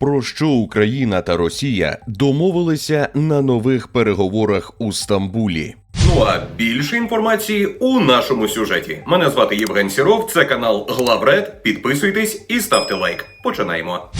Про що Україна та Росія домовилися на нових переговорах у Стамбулі? Ну а більше інформації у нашому сюжеті. Мене звати Євген Сіров, це канал Главред. Підписуйтесь і ставте лайк. Починаємо.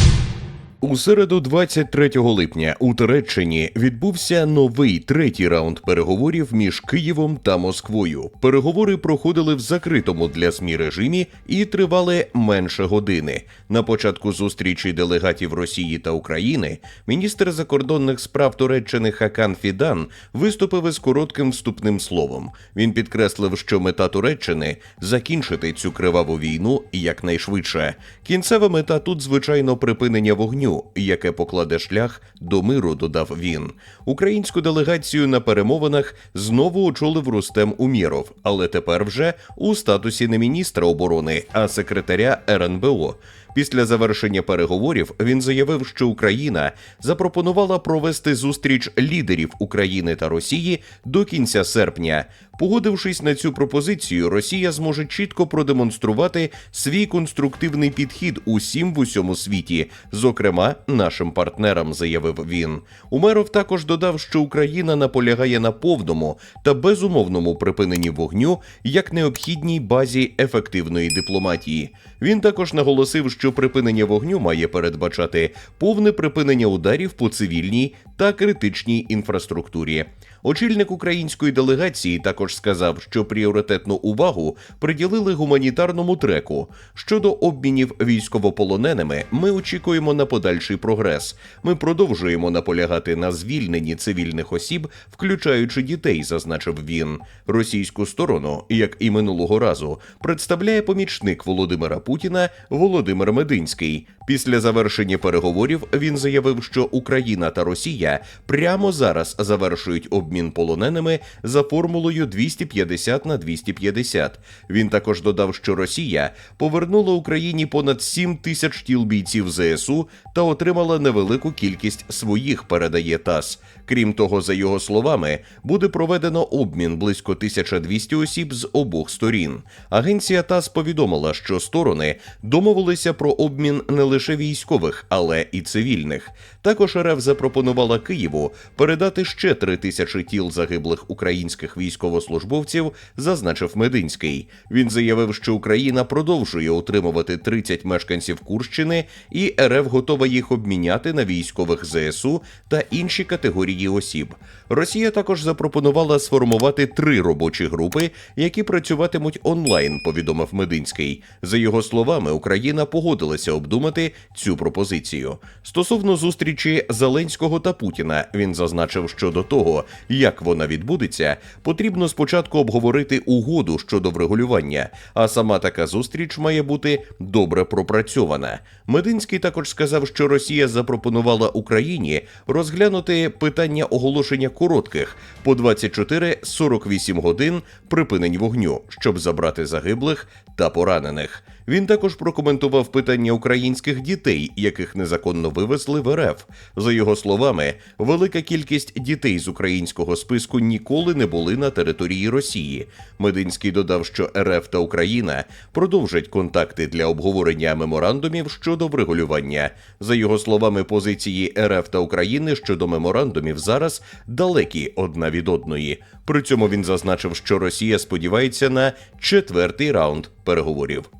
У середу, 23 липня, у Туреччині відбувся новий третій раунд переговорів між Києвом та Москвою. Переговори проходили в закритому для ЗМІ режимі і тривали менше години. На початку зустрічі делегатів Росії та України міністр закордонних справ Туреччини Хакан Фідан виступив із коротким вступним словом. Він підкреслив, що мета Туреччини закінчити цю криваву війну якнайшвидше. Кінцева мета тут, звичайно, припинення вогню, яке покладе шлях до миру, додав він. Українську делегацію на перемовинах знову очолив Рустем Уміров, але тепер вже у статусі не міністра оборони, а секретаря РНБО. Після завершення переговорів він заявив, що Україна запропонувала провести зустріч лідерів України та Росії до кінця серпня. Погодившись на цю пропозицію, Росія зможе чітко продемонструвати свій конструктивний підхід усім в усьому світі, зокрема нашим партнерам, заявив він. Умеров також додав, що Україна наполягає на повному та безумовному припиненні вогню як необхідній базі ефективної дипломатії. Він також наголосив, що припинення вогню має передбачати повне припинення ударів по цивільній та критичній інфраструктурі. Очільник української делегації також сказав, що пріоритетну увагу приділили гуманітарному треку. Щодо обмінів військовополоненими, ми очікуємо на подальший прогрес. Ми продовжуємо наполягати на звільненні цивільних осіб, включаючи дітей, зазначив він. Російську сторону, як і минулого разу, представляє помічник Володимира Путіна Володимир Мединський. Після завершення переговорів він заявив, що Україна та Росія прямо зараз завершують обмін полоненими за формулою 250 на 250. Він також додав, що Росія повернула Україні понад 7 тисяч тіл бійців ЗСУ та отримала невелику кількість своїх, передає ТАСС. Крім того, за його словами, буде проведено обмін близько 1200 осіб з обох сторін. Агенція ТАСС повідомила, що сторони домовилися про обмін не лише військових, але і цивільних. Також РФ запропонувала Києву передати ще три тисячі тіл загиблих українських військовослужбовців, зазначив Мединський. Він заявив, що Україна продовжує утримувати 30 мешканців Курщини, і РФ готова їх обміняти на військових ЗСУ та інші категорії осіб. Росія також запропонувала сформувати три робочі групи, які працюватимуть онлайн. Повідомив Мединський. За його словами, Україна погодилася обдумати цю пропозицію. Стосовно зустрічі Зеленського та Путіна, він зазначив, що до того, як вона відбудеться, потрібно спочатку обговорити угоду щодо врегулювання. А сама така зустріч має бути добре пропрацьована. Мединський також сказав, що Росія запропонувала Україні розглянути питання оголошення коротких по 24-48 годин припинень вогню, щоб забрати загиблих та поранених. Він також прокоментував питання українських дітей, яких незаконно вивезли в РФ. За його словами, велика кількість дітей з українського списку ніколи не були на території Росії. Мединський додав, що РФ та Україна продовжать контакти для обговорення меморандумів щодо врегулювання. За його словами, позиції РФ та України щодо меморандумів зараз далекі одна від одної. При цьому він зазначив, що Росія сподівається на четвертий раунд переговорів.